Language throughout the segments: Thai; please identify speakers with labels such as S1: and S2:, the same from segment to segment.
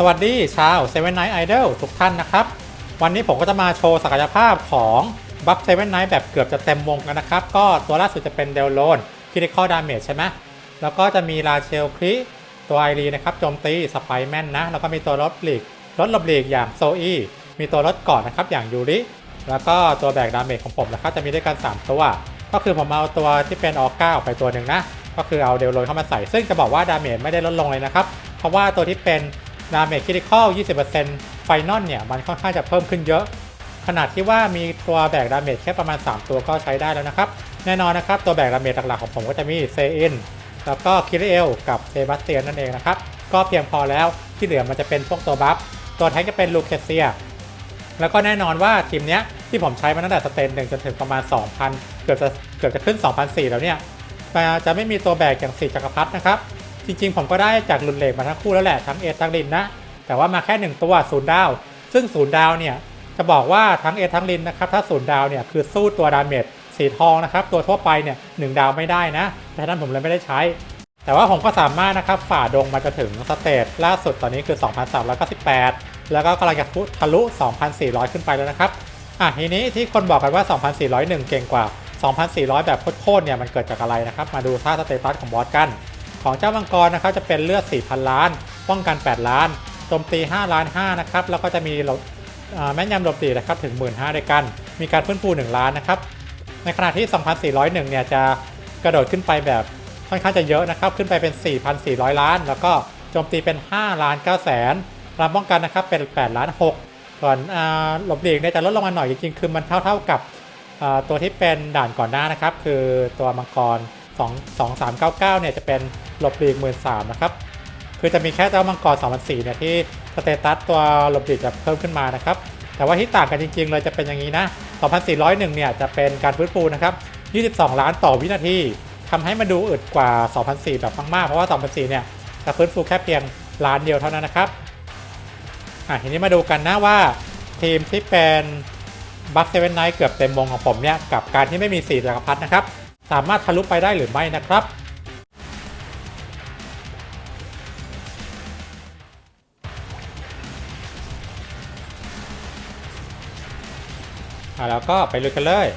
S1: สวัสดีชาว Seven Night Idol ทุกท่านนะครับ วันนี้ผมก็จะมาโชว์ศักยภาพของบัฟ Seven Night แบบเกือบจะเต็มวงกันนะครับ ก็ตัวล่าสุดจะเป็นเดลโลนคิริคอดาเมจใช่ไหมแล้วก็จะมีราเชลคริตัวไอรีนะครับโจมตีสไปแมนนะ แล้วก็มีตัวลดหลีกลดลบหลีกอย่างโซอีมีตัวลดก่อนนะครับอย่างยูริแล้วก็ตัวแบกดาเมจของผมนะครับจะมีด้วยกัน 3 ตัว ก็คือผมเอาตัวที่เป็นออก้าออกไปตัวหนึ่งนะ ก็คือเอาเดลโลนเข้ามาใส่ ซึ่งจะบอกว่าดาเมจไม่ได้ลดลงเลยนะครับเพราะว่าตัวที่เป็น ดาเมจคริติคอล20%ไฟนอลเนี่ยมันค่อนข้างจะเพิ่มขึ้นเยอะ ขนาดที่ว่ามีตัวแบกดาเมจแค่ประมาณ 3 ตัวก็ใช้ได้แล้วนะครับ แน่นอนนะครับตัวแบกดาเมจหลักๆของผมก็จะมีเซอินแล้วก็คิริเอลกับเซบาสเตียนนั่นเองนะครับ ก็เพียงพอแล้วที่เหลือมันจะเป็นพวกตัวบัฟตัวแทงจะเป็นลูเคเซียแล้วก็แน่นอนว่าทีมเนี้ยที่ผมใช้มาตั้งแต่สเตนหนึ่งจนถึงประมาณ 2,000 เกือบจะเกือบจะขึ้น 2,004 แล้วเนี่ยแต่จะไม่มีตัวแบกอย่างสี่จักรพรรดินะครับ จริงๆ ผมก็ได้จากลุนเลกมาทั้งคู่แล้วแหละทั้งเอททั้งลินนะ แต่ว่ามาแค่ 1 ตัวศูนย์ดาว ซึ่งศูนย์ดาวเนี่ยจะบอกว่าทั้งเอททั้งลินนะครับถ้าศูนย์ดาวเนี่ยคือสู้ตัวดาเมจสีทองนะครับตัวทั่วไปเนี่ยหนึ่งดาวไม่ได้นะเพราะฉะนั้นผมเลยไม่ได้ใช้ แต่ว่าผมก็สามารถนะครับฝ่าดงมาจะถึงสเตจล่าสุดตอนนี้คือ 2,398 แล้วก็กำลังจะทะลุ 2,400 ขึ้นไปแล้วนะครับอะทีนี้ที่คนบอกกันว่า 2,401 เก่งกว่า 2,400 แบบโคตรๆเนี่ยมันเกิดจากอะไรนะครับ มาดูท่าสเตตัสของบอสกัน ของเจ้ามังกรนะครับจะเป็นเลือด 4,000 ล้าน ป้องกัน 8 ล้านโจมตี 5 ล้าน5นะครับแล้วก็จะมีหลบอ่าแม่นยำหลบตีนะครับถึง 15,000ด้วยกัน มีการฟื้นฟู 1 ล้านนะครับในขณะที่ 2,401 เนี่ยจะกระโดดขึ้นไปแบบค่อนข้างจะเยอะนะครับ ขึ้นไปเป็น 4,400 ล้าน แล้วก็โจมตีเป็น 5 ล้าน9แสนรับป้องกันนะครับเป็น 8 ล้าน6ก่อนอหลบหลีกเนี่ยจะลดลงมาหน่อยจริงๆ คือมันเท่าๆกับตัวที่เป็นด่านก่อนหน้านะครับ คือตัวมังกร 2 2 3 9 9 เนี่ยจะเป็น หลบหลีก1 3 0 0นสามนะครับ คือจะมีแค่เจ้ามังกร2004เนี่ยที่สเตตัสตัวหลบหลีกจะเพิ่มขึ้นมานะครับ แต่ว่าที่ต่างกันจริงๆเลยจะเป็นอย่างนี้นะ 2401 เนี่ยจะเป็นการฟื้นฟูนะครับ 22 ล้านต่อวินาทีทำให้มันดูอึดกว่า 2004 แบบมาก ๆ เพราะว่า 2004 เนี่ยจะฟื้นฟูแค่เพียงล้านเดียวเท่านั้นนะครับ อะทีนี้มาดูกันนะว่าทีมที่เป็นบัคเซเว่นไนท์เกือบเต็มวงของผมเนี่ย กับการที่ไม่มี 4จักรพรรดินะครับ สามารถทะลุไปได้หรือไม่นะครับ อะแล้วก็ไปลุยกันเลย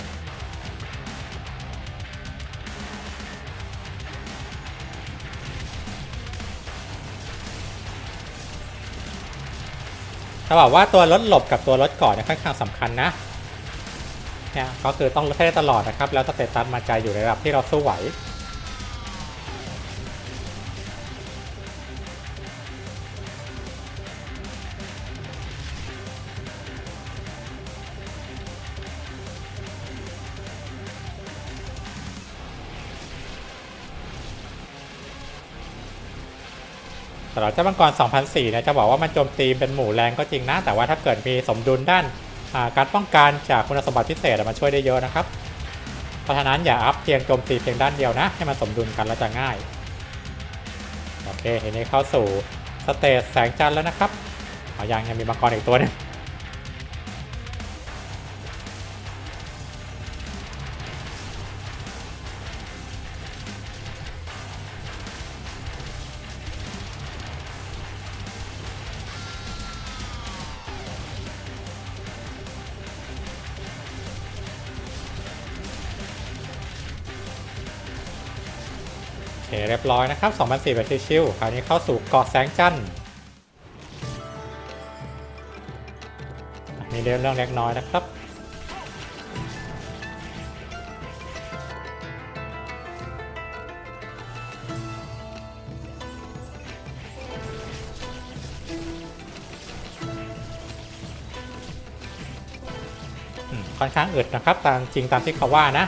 S1: จะบอกว่าตัวรถหลบกับตัวรถเกาะเนี่ยค่อนข้างสำคัญนะ เนี่ยก็คือต้องลดให้ได้ตลอดนะครับ แล้วสเตตัสมาใจอยู่ในระดับที่เราสู้ไหวำหรับเจ้ามังกร 2004เนี่ยจะบอกว่ามันโจมตีเป็นหมู่แรงก็จริงนะ แต่ว่าถ้าเกิดมีสมดุลด้านการป้องกันจากคุณสมบัติพิเศษมันช่วยได้เยอะนะครับ เพราะฉะนั้นอย่าอัพเพียงโจมตีเพียงด้านเดียวนะ ให้มันสมดุลกันแล้วจะง่าย โอเคทีนี้เข้าสู่สเตจแสงจันทร์แล้วนะครับออยังยังมีมังกรอีกตัวหนึง เคเรียบร้อยนะครับ2004แบบชิวๆคราวนี้เข้าสู่เกาะแสงจันทร์มีเรื่องเรื่องเล็กน้อยนะครับค่อนข้างอึดนะครับ ตามจริงตามที่เขาว่านะ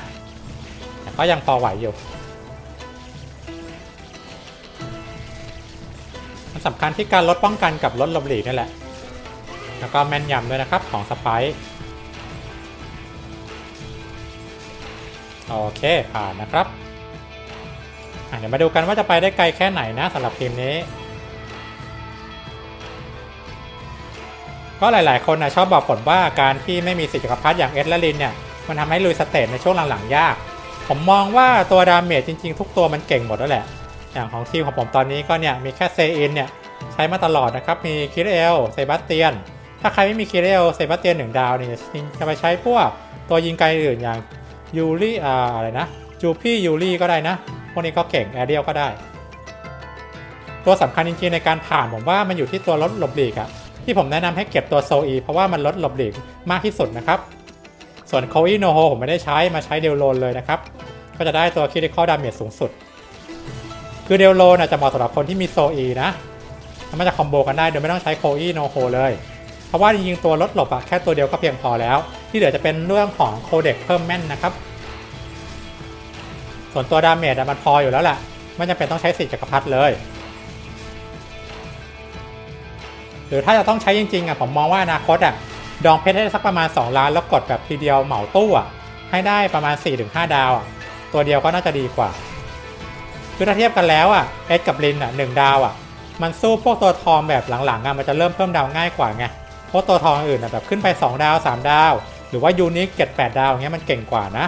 S1: แต่ก็ยังพอไหวอยู่ สำคัญที่การลดป้องกันกับลดลบหลีกนี่แหละ แล้วก็แม่นยำด้วยนะครับของสไปร์โอเคผ่านนะครับเดี๋ยวมาดูกันว่าจะไปได้ไกลแค่ไหนนะสำหรับทีมนี้ ก็หลายๆ คนนะชอบบอกผลว่าการที่ไม่มีสิทธิจักรพรรดิอย่างเอสและลินเนี่ยมันทำให้ลุยสเตจในช่วงหลังๆยาก ผมมองว่าตัวดาเมจจริงๆ ทุกตัวมันเก่งหมดแล้วแหละ อย่างของทีมของผมตอนนี้ก็เนี่ยมีแค่เซอินเนี่ยใช้มาตลอดนะครับ มีคิเรลเซบาสเตียน ถ้าใครไม่มีคิเรลเซบาสเตียนหนึ่งดาวเนี่ยจะไปใช้พวกตัวยิงไกลอื่นอย่างยูรี่อ่าอะไรนะจูพี่ยูรี่ก็ได้นะ พวกนี้ก็เก่งแอเรียลก็ได้ ตัวสำคัญจริงๆในการผ่านผมว่ามันอยู่ที่ตัวลดหลบหลีกอะที่ผมแนะนำให้เก็บตัวโซอีเพราะว่ามันลดหลบหลีกมากที่สุดนะครับ ส่วนโคอีโนโฮผมไม่ได้ใช้มาใช้เดลโลนเลยนะครับ ก็จะได้ตัวคิด i ค a l ดาเมจสูงสุด คือเดลโลนะจะเหมาะสำหรับคนที่มีโซอีนะมันจะคอมโบกันได้โดยไม่ต้องใช้โคอีโนโฮเลย เพราะว่าจริงๆตัวลดหลบอะแค่ตัวเดียวก็เพียงพอแล้ว ที่เหลือจะเป็นเรื่องของโคเด็กเพิ่มแม่นนะครับ ส่วนตัวดาเมจอะมันพออยู่แล้วแหละไม่จำเป็นต้องใช้สิทธิ์จักรพรรดิเลย หรือถ้าจะต้องใช้จริงๆอะผมมองว่าอนาคตอะดองเพชรให้สักประมาณ 2 ล้านแล้วกดแบบทีเดียวเหมาตู้อะให้ได้ประมาณ 4-5 ดาวอะตัวเดียวก็น่าจะดีกว่า คือถ้าเทียบกันแล้วอะเอสกับลินอะหนึ่งดาวอะ มันสู้พวกตัวทองแบบหลังๆอะมันจะเริ่มเพิ่มดาวง่ายกว่าไงเพราะตัวทองอื่นอะแบบขึ้นไป 2 ดาว 3 ดาว หรือว่ายูนิคเจ็ดแปดดาวอย่างเงี้ยมันเก่งกว่านะ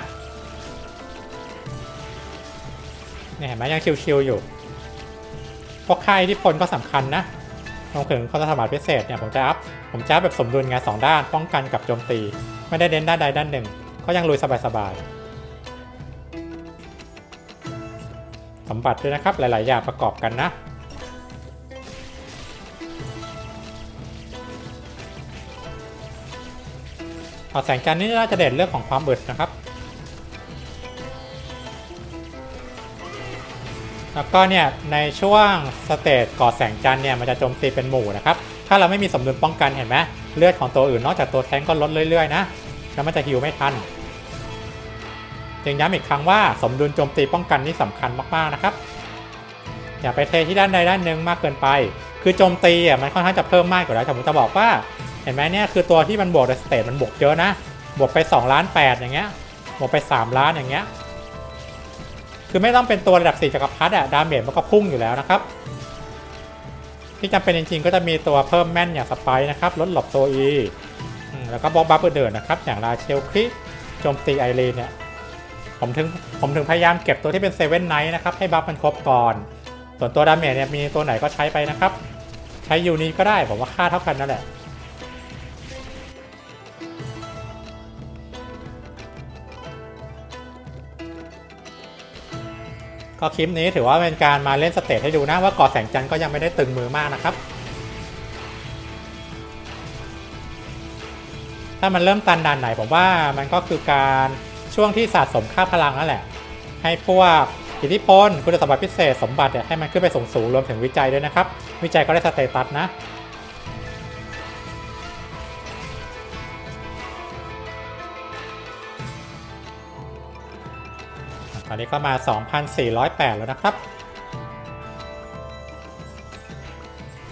S1: เนี่ยเห็นไหมยังชิวๆอยู่พวกค่ายที่พลก็สำคัญนะรวมถึงความสามารถพิเศษเนี่ยผมจะอัพผมจะอัพแบบสมดุลไงสองด้านป้องกันกับโจมตี ไม่ได้เน้นด้านใดด้านหนึ่ง ก็ยังลุยสบายๆ สมบัติด้วยนะครับหลาย ๆ อย่างประกอบกันนะ เอาแสงจันทร์นี่น่าจะเด่นเรื่องของความอึดนะครับ แล้วก็เนี่ยในช่วงสเตจก่อแสงจันทร์เนี่ยมันจะโจมตีเป็นหมู่นะครับ ถ้าเราไม่มีสมดุลป้องกันเห็นไหมเลือดของตัวอื่นนอกจากตัวแทงก็ลดเรื่อย ๆ นะ แล้วมันจะฮิวไม่ทัน จึงย้ำอีกครั้งว่าสมดุลโจมตีป้องกันนี่สำคัญมากๆนะครับ อย่าไปเทที่ด้านใดด้านหนึ่งมากเกินไป คือโจมตีอะมันค่อนข้างจะเพิ่มมากกว่าแล้วแต่ผมจะบอกว่า เห็นไหมเนี่ยคือตัวที่มันบวกในสเตจมันบวกเยอะนะ บวกไป2ล้าน8อย่างเงี้ย บวกไป 3 ล้านอย่างเงี้ย คือไม่ต้องเป็นตัวระดับ4จักรพรรดิอะดาเมจมันก็พุ่งอยู่แล้วนะครับ ที่จำเป็นจริงๆ ก็จะมีตัวเพิ่มแม่นอย่างสไปร์นะครับ ลดหลบโซอีแล้วก็บล็อกบัฟเดินนะครับ อย่างราเชลคริโจมตีไอรีเนี่ย ผมถึงผมถึงพยายามเก็บตัวที่เป็นเซเว่นไนท์นะครับ ให้บัฟมันครบก่อน ส่วนตัวดาเมจเนี่ยมีตัวไหนก็ใช้ไปนะครับ ใช้ยูนี้ก็ได้ผมว่าค่าเท่ากันนั่นแหละก็คลิปนี้ถือว่าเป็นการมาเล่นสเตจให้ดูนะว่ากาะแสงจันทร์ก็ยังไม่ได้ตึงมือมากนะครับ ถ้ามันเริ่มตันด่านไหนผมว่ามันก็คือการ ช่วงที่สะสมค่าพลังนั่นแหละ ให้พวกอิทธิพลคุณสมบัติพิเศษสมบัติเนี่ยให้มันขึ้นไปสูงสูงรวมถึงวิจัยด้วยนะครับ วิจัยก็ได้สเตตัสนะ ตอนนี้ก็มา 2,408 แล้วนะครับ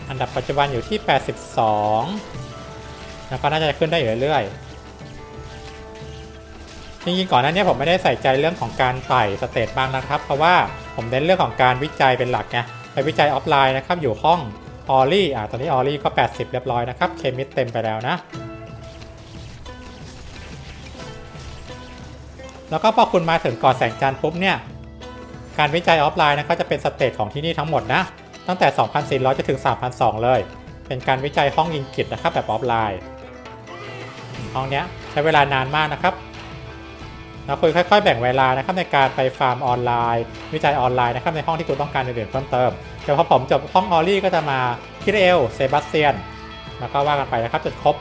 S1: อันดับปัจจุบันอยู่ที่ 82 แล้วก็น่าจะขึ้นได้อยู่เรื่อยๆ จริงๆก่อนหน้านี้ผมไม่ได้ใส่ใจเรื่องของการไต่สเตตบ้างนะครับ เพราะว่าผมเน้นเรื่องของการวิจัยเป็นหลักไงไปวิจัยออฟไลน์นะครับอยู่ห้องออลี่อ่าตอนนี้ออลี่ก็ 80 เรียบร้อยนะครับเคมิสเต็มไปแล้วนะแล้วก็พอคุณมาถึงกาะแสงจันทร์ปุ๊บเนี่ยการวิจัยออฟไลน์นะก็จะเป็นสเตจของที่นี่ทั้งหมดนะตั้งแต่ 2,400 จะถึง 3,200 เลย เป็นการวิจัยห้องยิงกิจนะครับแบบออฟไลน์ ห้องเนี้ยใช้เวลานานมากนะครับ เราคุณค่อยๆ แบ่งเวลานะครับในการไปฟาร์มออนไลน์ วิจัยออนไลน์นะครับในห้องที่คุณต้องการอื่นเพิ่มเติมเดี๋ยวพอผมจบห้องออรี่ก็จะมาคิเรลเซบาสเตียนแล้วก็ว่ากันไปนะครับจนครบ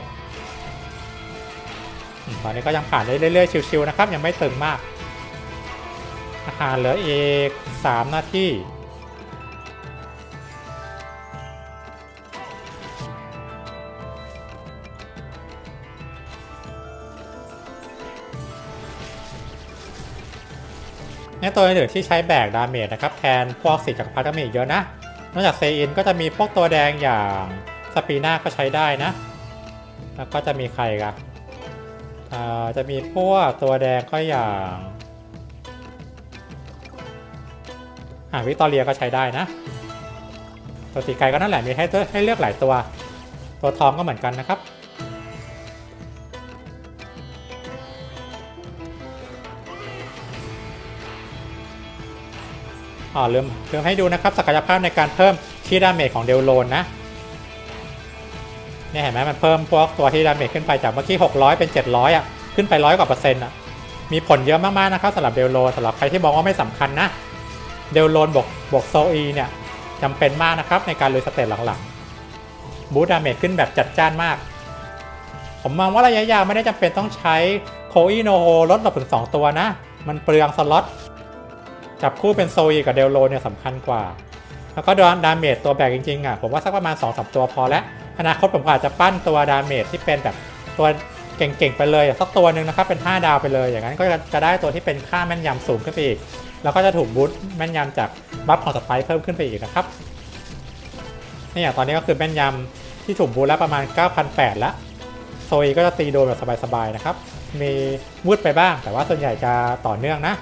S1: ตอนนี้ก็ยังผ่านได้เรื่อยๆชิวๆนะครับยังไม่ตึงมากอาหารเหลืออีก 3 นาที เนี่ยตัวอื่นที่ใช้แบกดาเมจนะครับแทนพวกสีจักรพรรดิก็มีอีกเยอะนะ นอกจากเซอินก็จะมีพวกตัวแดงอย่างสปีน่าก็ใช้ได้นะ แล้วก็จะมีใครกันจะมีพวกตัวแดงก็อย่างอ่าวิตอเรียก็ใช้ได้นะ ตัวตีไกลก็นั่นแหละมีให้ให้เลือกหลายตัว ตัวทองก็เหมือนกันนะครับ อ๋อลืมลืมให้ดูนะครับศักยภาพในการเพิ่มคีดาเมจของเดลโลนนะเนี่ยเห็นไหมมันเพิ่มพวกตัวที่ดาเมจขึ้นไปจากเมื่อกี้ 600 เป็น 700 อะ ขึ้นไปร้อยกว่าเปอร์เซ็นต์อะ มีผลเยอะมากๆนะครับสำหรับเดลโลสำหรับใครที่มองว่าไม่สำคัญนะ เดลโลนบวกบวกโซอีเนี่ยจำเป็นมากนะครับในการลุยสเตจหลังๆบูทดาเมจขึ้นแบบจัดจ้านมาก ผมมองว่าระยะยาวไม่ได้จำเป็นต้องใช้โคอีโนโฮลดหลบถึง 2 ตัวนะ มันเปลืองสล็อต จับคู่เป็นโซอีกับเดลโลเนี่ยสำคัญกว่า แล้วก็ดนดาเมจตัวแบกจริงๆอะผมว่าสักประมาณ2-3ตัวพอแล้วอนาคตผมอาจจะปั้นตัวดาเมจที่เป็นแบบตัวเก่งๆไปเลยสักตัวหนึ่งนะครับเป็น 5 ดาวไปเลย อย่างนั้นก็จะได้ตัวที่เป็นค่าแม่นยำสูงขึ้นไปอีก แล้วก็จะถูกบูตแม่นยำจากบัฟของสไปค์เพิ่มขึ้นไปอีกนะครับนี่อย่างตอนนี้ก็คือแม่นยำที่ถูกบูตแล้วประมาณ 9,800แล้วโซอีก็จะตีโดนแบบสบายๆนะครับ มีมืดไปบ้าง แต่ว่าส่วนใหญ่จะต่อเนื่องนะ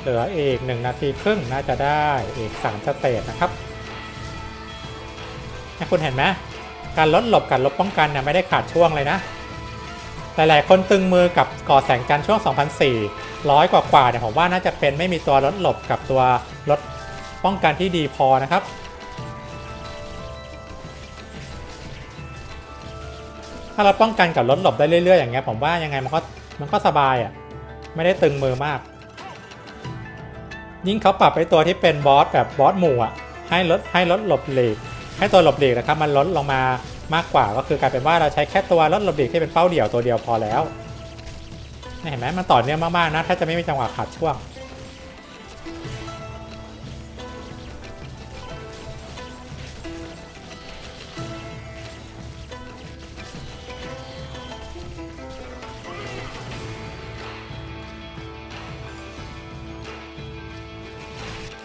S1: เหลืออีก 1 นาทีครึ่งน่าจะได้อีก 3 สเตจนะครับนะคุณเห็นไหมการลดหลบการลบป้องกันเนี่ยไม่ได้ขาดช่วงเลยนะ หลายๆ คนตึงมือกับก่อแสงจันทร์ช่วง 2004ร้อยกว่าๆเนี่ยผมว่าน่าจะเป็นไม่มีตัวลดหลบกับตัวลดป้องกันที่ดีพอนะครับถ้าเราป้องกันกับลดหลบได้เรื่อยๆอย่างเงี้ยผมว่ายังไงมันก็มันก็สบายอะ่ะไม่ได้ตึงมือมาก ยิ่งเขาปรับไปตัวที่เป็นบอสแบบบอสหมู่อะให้ลดให้ลดหลบหลีกให้ตัวหลบหลีกนะครับมันลดลงมามากกว่าก็คือกลายเป็นว่าเราใช้แค่ตัวลดหลบหลีกที่เป็นเป้าเดี่ยวตัวเดียวพอแล้วเห็นไหมมันต่อเนื่องมากๆนะถ้าจะไม่มีจังหวะขาดช่วง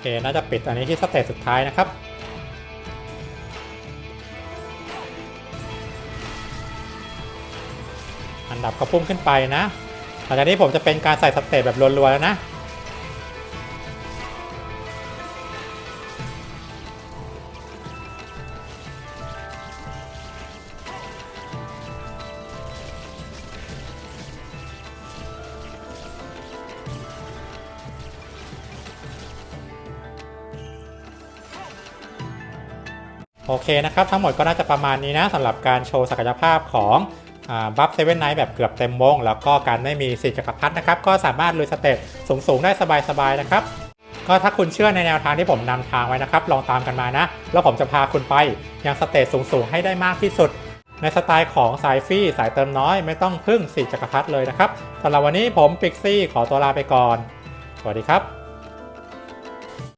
S1: เคน่าจะปิดอันนี้ที่สเตจสุดท้ายนะครับ อันดับก็พุ่งขึ้นไปนะหลังจากนี้ผมจะเป็นการใส่สเตจแบบรัวๆแล้วนะ เคนะครับทั้งหมดก็น่าจะประมาณนี้นะสำหรับการโชว์ศักยภาพของบัฟเซเว่นไนท์แบบเกือบเต็มวงแล้วก็การไม่มีสีจักรพรรดินะครับ ก็สามารถลุยสเตจสูง ๆ ได้สบาย ๆ นะครับ ก็ถ้าคุณเชื่อในแนวทางที่ผมนำทางไว้นะครับ ลองตามกันมานะ แล้วผมจะพาคุณไปยังสเตจสูง ๆ ให้ได้มากที่สุด ในสไตล์ของสายฟรีสายเติมน้อย ไม่ต้องพึ่งสีจักรพรรดิเลยนะครับสำหรับวันนี้ผมปิกซี่ขอตัวลาไปก่อน สวัสดีครับ